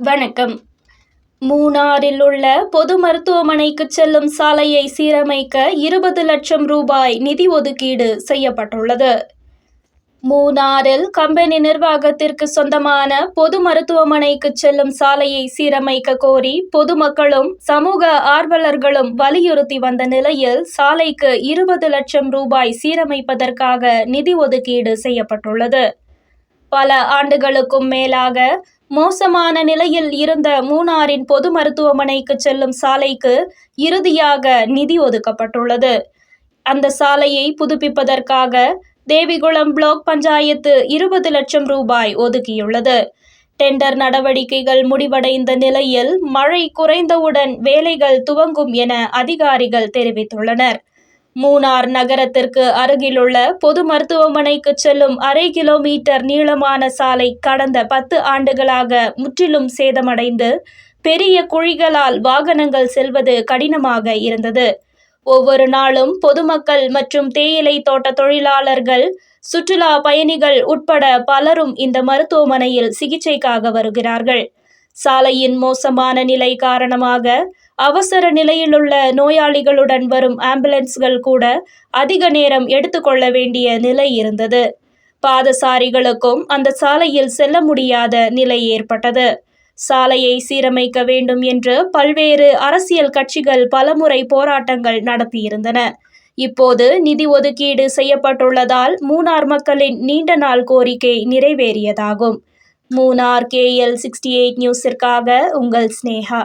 வணக்கம். மூணாறில் உள்ள பொது மருத்துவமனைக்கு செல்லும் சாலையை சீரமைக்க இருபது லட்சம் ரூபாய் நிதி ஒதுக்கீடு செய்யப்பட்டுள்ளது. மூணாறில் கம்பெனி நிர்வாகத்திற்கு சொந்தமான பொது மருத்துவமனைக்கு செல்லும் சாலையை சீரமைக்க கோரி பொதுமக்களும் சமூக ஆர்வலர்களும் வலியுறுத்தி வந்த நிலையில் சாலைக்கு இருபது லட்சம் ரூபாய் சீரமைப்பதற்காக நிதி ஒதுக்கீடு செய்யப்பட்டுள்ளது. பல ஆண்டுகளுக்கும் மேலாக மோசமான நிலையில் இருந்த மூணாரின் பொது மருத்துவமனைக்கு செல்லும் சாலைக்கு இறுதியாக நிதி ஒதுக்கப்பட்டுள்ளது. அந்த சாலையை புதுப்பிப்பதற்காக தேவிகுளம் பிளாக் பஞ்சாயத்து இருபது லட்சம் ரூபாய் ஒதுக்கியுள்ளது. டெண்டர் நடவடிக்கைகள் முடிவடைந்த நிலையில் மழை குறைந்தவுடன் வேலைகள் துவங்கும் என அதிகாரிகள் தெரிவித்துள்ளனர். மூணார் நகரத்திற்கு அருகிலுள்ள பொது மருத்துவமனைக்கு செல்லும் அரை கிலோமீட்டர் நீளமான சாலை கடந்த பத்து ஆண்டுகளாக முற்றிலும் சேதமடைந்து பெரிய குழிகளால் வாகனங்கள் செல்வது கடினமாக இருந்தது. ஒவ்வொரு நாளும் பொதுமக்கள் மற்றும் தேயிலை தோட்ட தொழிலாளர்கள் சுற்றுலா பயணிகள் உட்பட பலரும் இந்த மருத்துவமனையில் சிகிச்சைக்காக வருகிறார்கள். சாலையின் மோசமான நிலை காரணமாக அவசர நிலையிலுள்ள நோயாளிகளுடன் வரும் ஆம்புலன்ஸ்கள் கூட அதிக நேரம் எடுத்துக்கொள்ள வேண்டிய நிலை இருந்தது. பாதசாரிகளுக்கும் அந்த சாலையில் செல்ல முடியாத நிலை ஏற்பட்டது. சாலையை சீரமைக்க வேண்டும் என்று பல்வேறு அரசியல் கட்சிகள் பலமுறை போராட்டங்கள் நடத்தியிருந்தன. இப்போது நிதி ஒதுக்கீடு செய்யப்பட்டுள்ளதால் மூணார் மக்களின் நீண்ட நாள் கோரிக்கை நிறைவேறியதாகும். மூணார் கேஎல் சிக்ஸ்டி எயிட் நியூஸிற்காக உங்கள் ஸ்னேகா.